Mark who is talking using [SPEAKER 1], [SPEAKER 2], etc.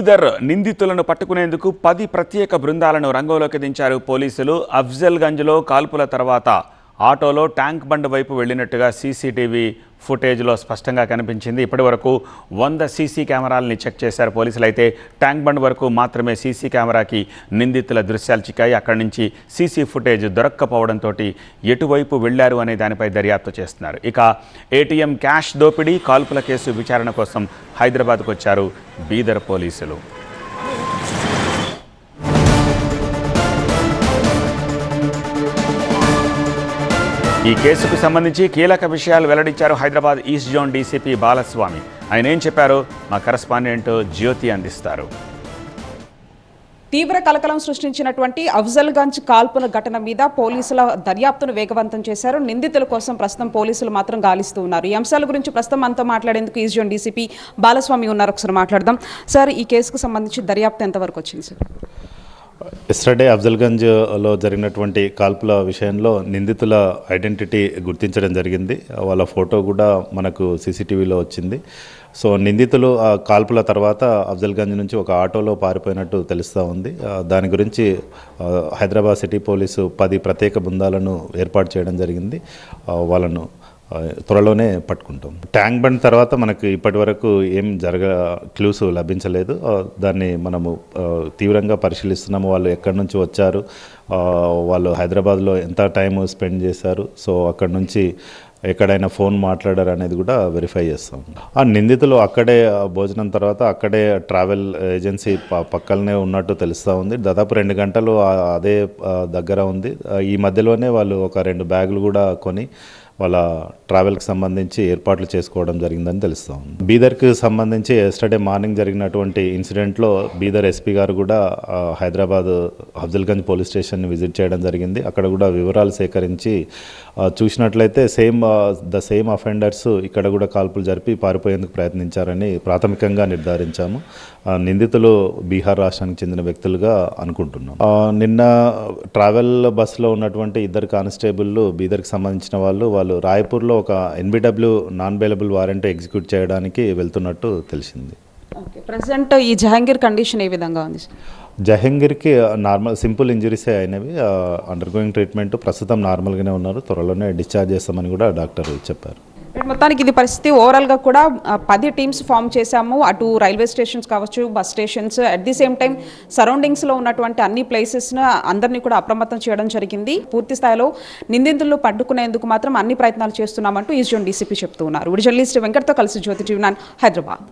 [SPEAKER 1] బీదర్ నిందితులను పట్టుకునేందుకు పది ప్రత్యేక బృందాలను రంగంలోకి దించారు పోలీసులు. అఫ్జల్గంజ్లో కాల్పుల తర్వాత ఆటోలో ట్యాంక్ బండ్ వైపు వెళ్ళినట్టుగా సీసీటీవీ ఫుటేజ్లో స్పష్టంగా కనిపించింది. ఇప్పటి వరకు వంద సీసీ కెమెరాలని చెక్ చేశారు పోలీసులు. అయితే ట్యాంక్ బండ్ వరకు మాత్రమే సీసీ కెమెరాకి నిందితుల దృశ్యాలు చిక్కాయి. అక్కడి నుంచి సీసీ ఫుటేజ్ దొరక్కపోవడంతో ఎటువైపు వెళ్ళారు అనే దానిపై దర్యాప్తు చేస్తున్నారు. ఇక ఏటీఎం క్యాష్ దోపిడీ కాల్పుల కేసు విచారణ కోసం హైదరాబాద్కు వచ్చారు బీదర్ పోలీసులు. ఈ కేసుకు సంబంధించి కీలక విషయాలు వెల్లడించారు Hyderabad east zone DCP Balaswamy. ఆయన ఏం చెప్పారో? మా కరస్పాండెంట్ జ్యోతి అందిస్తారు.
[SPEAKER 2] తీవ్ర కలకలం సృష్టించినటువంటి అఫ్జల్గంజ్ కాల్పుల ఘటన మీద పోలీసుల దర్యాప్తును వేగవంతం చేశారు. నిందితుల కోసం ప్రస్తుతం పోలీసులు మాత్రం గాలిస్తూ ఉన్నారు. ఈ అంశాల గురించి ప్రస్తుతం మనతో మాట్లాడేందుకు ఈస్ట్ జోన్ డీసీపీ బాలస్వామి ఉన్నారు. ఒకసారి మాట్లాడదాం. సార్ ఈ కేసుకు సంబంధించి దర్యాప్తు ఎంతవరకు వచ్చింది సార్?
[SPEAKER 3] ఎస్టర్డే అఫ్జల్గంజ్లో uh, జరిగినటువంటి కాల్పుల విషయంలో నిందితుల ఐడెంటిటీ గుర్తించడం జరిగింది. వాళ్ళ ఫోటో కూడా మనకు సీసీటీవీలో వచ్చింది. సో నిందితులు ఆ కాల్పుల తర్వాత అఫ్జల్గంజ్ నుంచి ఒక ఆటోలో పారిపోయినట్టు తెలుస్తూ ఉంది. దాని గురించి హైదరాబాద్ సిటీ పోలీసు పది ప్రత్యేక బృందాలను ఏర్పాటు చేయడం జరిగింది. వాళ్ళను త్వరలోనే పట్టుకుంటాం. ట్యాంక్ బండ్ తర్వాత మనకు ఇప్పటి వరకు ఏం జరగ క్లూస్ లభించలేదు. దాన్ని మనము తీవ్రంగా పరిశీలిస్తున్నాము. వాళ్ళు ఎక్కడి నుంచి వచ్చారు వాళ్ళు హైదరాబాద్లో ఎంత టైం స్పెండ్ చేశారు సో అక్కడి నుంచి ఎక్కడైనా ఫోన్ మాట్లాడారు అనేది కూడా వెరిఫై చేస్తాం. ఆ నిందితులు అక్కడే భోజనం తర్వాత అక్కడే ట్రావెల్ ఏజెన్సీ పక్కనే ఉన్నట్టు తెలుస్తూ ఉంది. దాదాపు రెండు గంటలు అదే దగ్గర ఉంది. ఈ మధ్యలోనే వాళ్ళు ఒక రెండు బ్యాగులు కూడా కొని వాళ్ళ ట్రావెల్కి సంబంధించి ఏర్పాట్లు చేసుకోవడం జరిగిందని తెలుస్తాం బీదర్కి సంబంధించి ఎస్టర్డే మార్నింగ్ జరిగినటువంటి ఇన్సిడెంట్లో బీదర్ ఎస్పీ గారు కూడా హైదరాబాద్ అఫ్జల్గంజ్ పోలీస్ స్టేషన్ని విజిట్ చేయడం జరిగింది. అక్కడ కూడా వివరాలు సేకరించి చూసినట్లయితే సేమ్ ద సేమ్ అఫెండర్స్ ఇక్కడ కూడా కాల్పులు జరిపి పారిపోయేందుకు ప్రయత్నించారని ప్రాథమికంగా నిర్ధారించాము. నిందితులు బీహార్ రాష్ట్రానికి చెందిన వ్యక్తులుగా అనుకుంటున్నాం. నిన్న ట్రావెల్ బస్సులో ఉన్నటువంటి ఇద్దరు కానిస్టేబుల్ బీదర్కి సంబంధించిన వాళ్ళు వాళ్ళు రాయపూర్లో ఒక NBW non bailable warrant execute చేయడానికి వెళ్తున్నట్టు తెలిసింది.
[SPEAKER 2] ఓకే ప్రజెంట్ ఈ జహాంగీర్ కండిషన్ ఏ విధంగా ఉంది?
[SPEAKER 3] జహంగీర్కి నార్మల్ సింపుల్ ఇంజరీసే అయినవి అండర్ గోయింగ్ ట్రీట్మెంట్ ప్రస్తుతం నార్మల్గానే ఉన్నారు త్వరలోనే డిశ్చార్జ్ చేస్తామని కూడా డాక్టర్ చెప్పారు.
[SPEAKER 2] మొత్తానికి ఇది పరిస్థితి ఓవరాల్గా కూడా పది టీమ్స్ ఫామ్ చేశాము. అటు రైల్వే స్టేషన్స్ కావచ్చు bus stations at the same time సరౌండింగ్స్లో ఉన్నటువంటి అన్ని ప్లేసెస్ను అందరినీ కూడా అప్రమత్తం చేయడం జరిగింది. పూర్తి స్థాయిలో నిందితులు పట్టుకునేందుకు మాత్రం అన్ని ప్రయత్నాలు చేస్తున్నామంటూ ఈస్ట్ జోన్ డీసీపీ చెప్తూ ఉన్నారు. జర్నలిస్ట్ వెంకట్తో కలిసి జ్యోతి జీవనాన్ హైదరాబాద్.